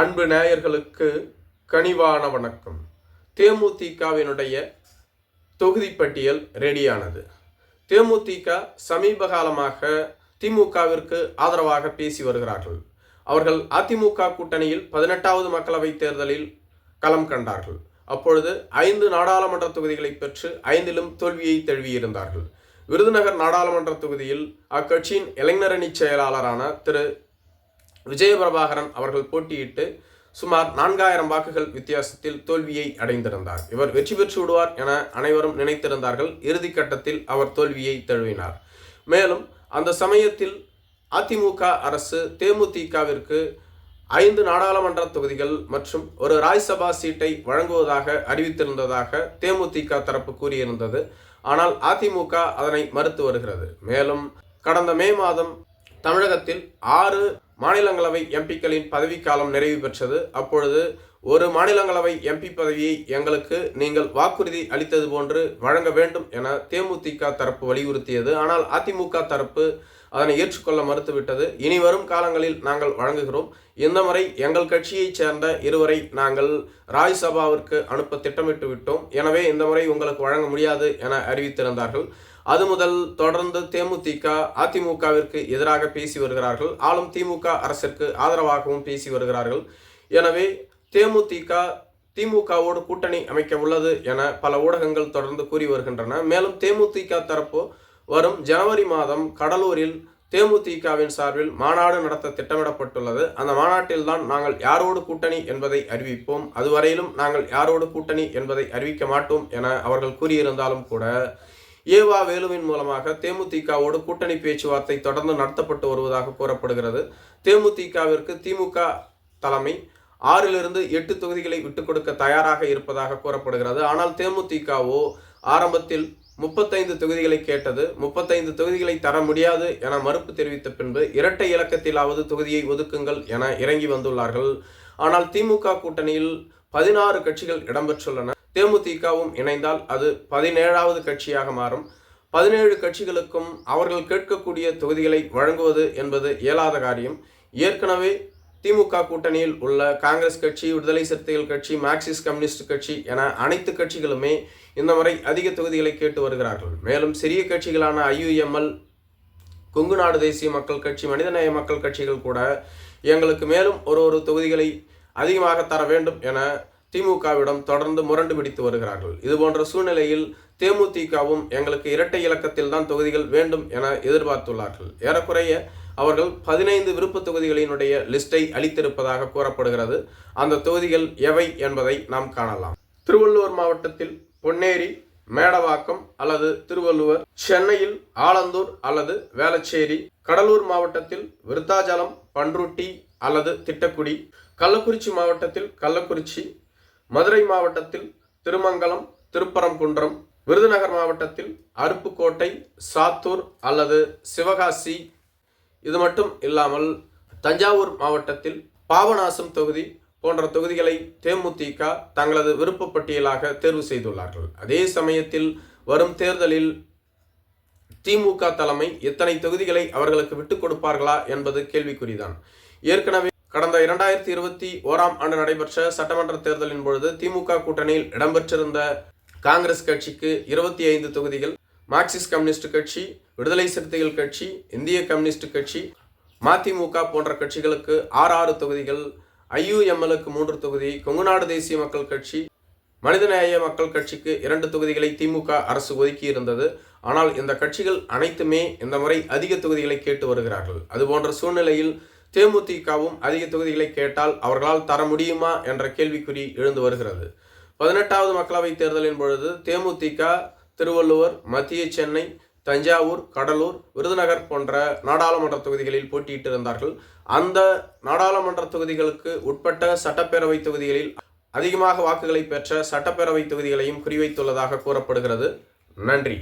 அன்பு நேயர்களுக்கு கனிவான வணக்கம். தேமுதிகவினுடைய தொகுதி பட்டியல் ரெடியானது தேமுதிக சமீப காலமாக திமுகவிற்கு ஆதரவாக பேசி வருகிறார்கள். அவர்கள் அதிமுக கூட்டணியில் பதினெட்டாவது மக்களவைத் தேர்தலில் களம் கண்டார்கள். அப்பொழுது ஐந்து நாடாளுமன்ற தொகுதிகளை பெற்று ஐந்திலும் தோல்வியை தழுவியிருந்தார்கள். விருதுநகர் நாடாளுமன்ற தொகுதியில் அக்கட்சியின் இளைஞரணி செயலாளரான திரு விஜயபிரபாகரன் அவர்கள் போட்டியிட்டு சுமார் நான்காயிரம் வாக்குகள் வித்தியாசத்தில் தோல்வியை அடைந்திருந்தார். இவர் வெற்றி பெற்று விடுவார் என அனைவரும் நினைத்திருந்தார்கள். இறுதி கட்டத்தில் அவர் தோல்வியை தழுவினார். மேலும் அந்த சமயத்தில் அதிமுக அரசு தேமுதிகவிற்கு ஐந்து நாடாளுமன்ற தொகுதிகள் மற்றும் ஒரு ராஜ்சபா சீட்டை வழங்குவதாக அறிவித்திருந்ததாக தேமுதிக தரப்பு கூறியிருந்தது. ஆனால் அதிமுக அதனை மறுத்து வருகிறது. மேலும் கடந்த மே மாதம் தமிழகத்தில் ஆறு மாநிலங்களவை எம்பிக்களின் பதவிக்காலம் நிறைவு பெற்றது. அப்பொழுது ஒரு மாநிலங்களவை எம்பி பதவியை எங்களுக்கு நீங்கள் வாக்குறுதி அளித்தது போன்று வழங்க வேண்டும் என தேமுதிக தரப்பு வலியுறுத்தியது. ஆனால் அதிமுக தரப்பு அதனை ஏற்றுக்கொள்ள மறுத்துவிட்டது. இனி வரும் காலங்களில் நாங்கள் வழங்குகிறோம். இந்த முறை எங்கள் கட்சியைச் சேர்ந்த இருவரை நாங்கள் ராஜ்சபாவிற்கு அனுப்ப திட்டமிட்டு விட்டோம் எனவே இந்த முறை உங்களுக்கு வழங்க முடியாது என அறிவித்திருந்தார்கள். அது முதல் தொடர்ந்து தேமுதிக அதிமுகவிற்கு எதிராக பேசி வருகிறார்கள். ஆளும் திமுக அரசிற்கு ஆதரவாகவும் பேசி வருகிறார்கள். எனவே தேமுதிக திமுகவோடு கூட்டணி அமைக்க உள்ளது என பல ஊடகங்கள் தொடர்ந்து கூறி வருகின்றன. மேலும் தேமுதிக தரப்பு வரும் ஜனவரி மாதம் கடலூரில் தேமுதிகவின் சார்பில் மாநாடு நடத்த திட்டமிடப்பட்டுள்ளது. அந்த மாநாட்டில்தான் நாங்கள் யாரோடு கூட்டணி என்பதை அறிவிப்போம். அதுவரையிலும் நாங்கள் யாரோடு கூட்டணி என்பதை அறிவிக்க மாட்டோம் என அவர்கள் கூறியிருந்தாலும் கூட ஏவா வேலுவின் மூலமாக தேமுதிகவோடு கூட்டணி பேச்சுவார்த்தை தொடர்ந்து நடத்தப்பட்டு வருவதாக கூறப்படுகிறது. தேமுதிகவிற்கு திமுக தலைமை ஆறிலிருந்து எட்டு தொகுதிகளை விட்டுக் கொடுக்க தயாராக இருப்பதாக கூறப்படுகிறது. ஆனால் தேமுதிகவோ ஆரம்பத்தில் முப்பத்தைந்து தொகுதிகளை கேட்டது. முப்பத்தைந்து தொகுதிகளை தர முடியாது என மறுப்பு தெரிவித்த பின்பு இரட்டை இலக்கத்திலாவது தொகுதியை ஒதுக்குங்கள் என இறங்கி வந்துள்ளார்கள். ஆனால் திமுக கூட்டணியில் பதினாறு கட்சிகள் இடம்பெற்றுள்ளன. தேமுதிகவும் இணைந்தால் அது பதினேழாவது கட்சியாக மாறும். பதினேழு கட்சிகளுக்கும் அவர்கள் கேட்கக்கூடிய தொகுதிகளை வழங்குவது என்பது இயலாத காரியம். ஏற்கனவே திமுக கூட்டணியில் உள்ள காங்கிரஸ் கட்சி விடுதலை சிறுத்தைகள் கட்சி மார்க்சிஸ்ட் கம்யூனிஸ்ட் கட்சி என அனைத்து கட்சிகளுமே இந்த முறை அதிக தொகுதிகளை கேட்டு வருகிறார்கள். மேலும் சிறிய கட்சிகளான ஐயுஎம்எல் கொங்கு நாடு தேசிய மக்கள் கட்சி மனிதநேய மக்கள் கட்சிகள் கூட எங்களுக்கு மேலும் ஒரு ஒரு தொகுதிகளை அதிகமாக தர வேண்டும் என திமுகவிடம் தொடர்ந்து முரண்டு பிடித்து வருகிறார்கள். இது போன்ற சூழ்நிலையில் தேமுதிகவும் எங்களுக்கு இரட்டை இலக்கத்தில் தான் தொகுதிகள் வேண்டும் என எதிர்பார்த்துள்ளார்கள். ஏறக்குறைய அவர்கள் பதினைந்து விருப்ப தொகுதிகளினுடைய லிஸ்டை அளித்திருப்பதாக கூறப்படுகிறது. அந்த தொகுதிகள் எவை என்பதை நாம் காணலாம். திருவள்ளூர் மாவட்டத்தில் பொன்னேரி மேடவாக்கம் அல்லது திருவள்ளுவர் சென்னையில் ஆலந்தூர் அல்லது வேளச்சேரி கடலூர் மாவட்டத்தில் விருத்தாச்சலம் பன்ருட்டி அல்லது திட்டக்குடி கள்ளக்குறிச்சி மாவட்டத்தில் கள்ளக்குறிச்சி மதுரை மாவட்டத்தில் திருமங்கலம் திருப்பரங்குன்றம் விருதுநகர் மாவட்டத்தில் அருப்புக்கோட்டை சாத்தூர் அல்லது சிவகாசி. இது மட்டும் இல்லாமல் தஞ்சாவூர் மாவட்டத்தில் பாபநாசம் தொகுதி போன்ற தொகுதிகளை தேமுதிக தங்களது விருப்ப பட்டியலாக தேர்வு செய்துள்ளார்கள். அதே சமயத்தில் வரும் தேர்தலில் திமுக தலைமை எத்தனை தொகுதிகளை அவர்களுக்கு விட்டுக் கொடுப்பார்களா என்பது கேள்விக்குறிதான். ஏற்கனவே கடந்த இரண்டாயிரத்தி இருபத்தி ஓராம் ஆண்டு நடைபெற்ற சட்டமன்ற தேர்தலின் பொழுது திமுக கூட்டணியில் இடம்பெற்றிருந்த காங்கிரஸ் கட்சிக்கு இருபத்தி ஐந்து தொகுதிகள் மார்க்சிஸ்ட் கம்யூனிஸ்ட் கட்சி விடுதலை சிறுத்தைகள் கட்சி இந்திய கம்யூனிஸ்ட் கட்சி மதிமுக போன்ற கட்சிகளுக்கு ஆறு ஆறு தொகுதிகள் ஐயுஎம்எலுக்கு மூன்று தொகுதி கொங்குநாடு தேசிய மக்கள் கட்சி மனிதநேய மக்கள் கட்சிக்கு இரண்டு தொகுதிகளை திமுக அரசு ஒதுக்கி இருந்தது ஆனால் இந்த கட்சிகள் அனைத்துமே இந்த முறை அதிக தொகுதிகளை கேட்டு வருகிறார்கள். அதுபோன்ற சூழ்நிலையில் தேமுதிகவும் அதிக தொகுதிகளை கேட்டால் அவர்களால் தர முடியுமா என்ற கேள்விக்குறி எழுந்து வருகிறது. பதினெட்டாவது மக்களவைத் தேர்தலின் பொழுது தேமுதிக திருவள்ளுவர் மத்திய சென்னை தஞ்சாவூர் கடலூர் விருதுநகர் போன்ற நாடாளுமன்ற தொகுதிகளில் போட்டியிட்டிருந்தார்கள். அந்த நாடாளுமன்ற தொகுதிகளுக்கு உட்பட்ட சட்டப்பேரவை தொகுதிகளில் அதிகமாக வாக்குகளை பெற்ற சட்டப்பேரவை தொகுதிகளையும் குறிவைத்துள்ளதாக கூறப்படுகிறது. நன்றி.